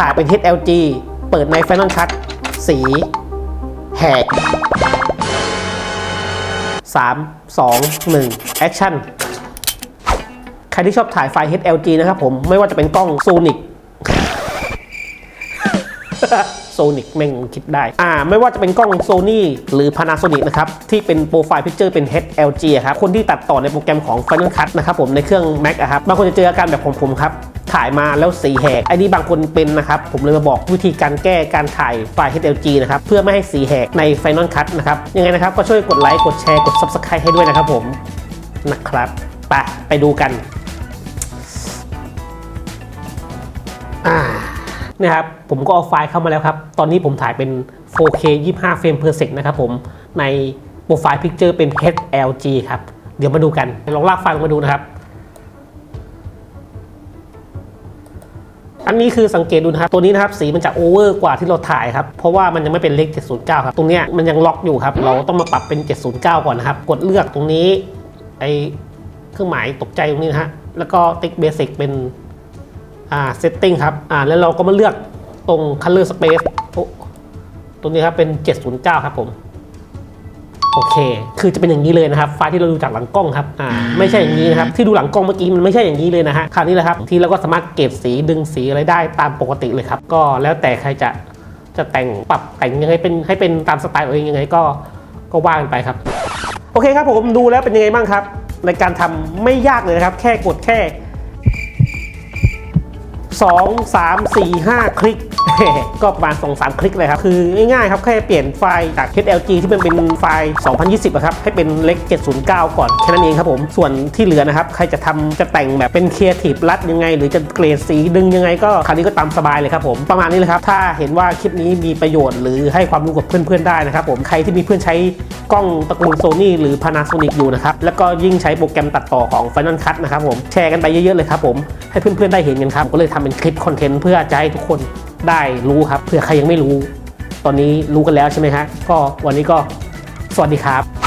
ถ่ายเป็น HLG เปิดใน Final Cut สี แหก 3 2 1 Action ใครที่ชอบถ่ายไฟล์ HLG นะครับผม ไม่ว่าจะเป็นกล้อง Sonic โซนิกแม่งคิดได้ อ่า ไม่ว่าจะเป็นกล้อง Sony หรือ Panasonic นะครับ ที่เป็นโปรไฟล์พิกเจอร์เป็น HLG ครับ คนที่ตัดต่อในโปรแกรมของ Final Cut นะครับผมในเครื่อง Mac อะครับ บางคนจะเจออาการแบบของผมครับ ถ่ายมาแล้วสีแหกไอ้นี่บางคนเป็นนะครับ ผมเลยมาบอกวิธีการแก้การถ่ายไฟล์ HLG นะครับ เพื่อไม่ให้สีแหกใน Final Cut นะครับ ยังไงนะครับ ก็ช่วยกดไลค์กดแชร์กด Subscribe ให้ด้วยนะครับผมนะครับไปไปดูกันนี่ครับผมก็เอาไฟล์เข้ามาแล้วครับ ตอนนี้ผมถ่ายเป็น 4K 25เฟรม per sec นะครับผมในโปรไฟล์พิกเจอร์เป็น HLG ครับ เดี๋ยวมาดูกัน ลองลากไฟล์ลงมาดูนะครับ อันนี้คือสังเกตดูนะครับ ตัวนี้นะครับสีมันจะโอเวอร์กว่าที่เราถ่ายครับ เพราะว่ามันยังไม่เป็นเลข 709 ครับ ตรงเนี้ยมันยังล็อกอยู่ครับ เราต้องมาปรับเป็น 709 ก่อนนะครับ กดเลือกตรงนี้ ไอเครื่องหมายตกใจตรงนี้นะฮะ แล้วก็ติ๊กเบสิกเป็น อ่า setting ครับ อ่า แล้วเราก็มาเลือกตรง color space โอ้ตรงนี้ครับเป็น 709 ครับผม โอเค คือจะเป็นอย่างนี้เลยนะครับไฟล์ที่เราดูจากหลังกล้องครับอ่าไม่ใช่อย่างนี้นะครับที่ดูหลังกล้องเมื่อกี้มันไม่ใช่อย่างนี้เลยนะฮะคราวนี้แหละครับที่เราก็สามารถเก็บสีดึงสีอะไรได้ตามปกติเลยครับ ก็แล้วแต่ใครจะจะแต่งปรับแต่งยังไงเป็นให้เป็นตามสไตล์ตัวเองยังไงก็ก็ว่ากันไปครับ โอเคครับผมดูแล้วเป็นยังไงบ้างครับ ในการทำไม่ยากเลยนะครับ แค่กดแค่ 2 3 4 5 คลิก ก็ประมาณ 2 3 คลิกเลยครับ คือง่ายๆครับ แค่เปลี่ยนไฟล์จาก HLG ที่มันเป็นไฟล์ 2020ครับ ให้เป็นเล็ก 709 ก่อน แค่นั้นเองครับผม ส่วนที่เหลือนะครับ ใครจะทำจะแต่งแบบเป็นครีเอทีฟรัดยังไง หรือจะเกรดสีดึงยังไง ก็คราวนี้ก็ตามสบายเลยครับผม ประมาณนี้เลยครับ ถ้าเห็นว่าคลิปนี้มีประโยชน์หรือให้ความรู้กับเพื่อนๆได้นะครับผม ใครที่มีเพื่อนใช้กล้องตระกูล Sony หรือ Panasonic อยู่นะครับ แล้วก็ยิ่งใช้โปรแกรมตัดต่อของ Final Cut นะครับผม แชร์กันไปเยอะๆเลยครับผม ให้เพื่อนๆได้เห็นกันครับ ก็เลยทำเป็นคลิปคอนเทนต์เพื่อจะให้ทุกคนได้รู้ครับเผื่อใครยังไม่รู้ ตอนนี้รู้กันแล้วใช่ไหมฮะก็วันนี้ก็สวัสดีครับ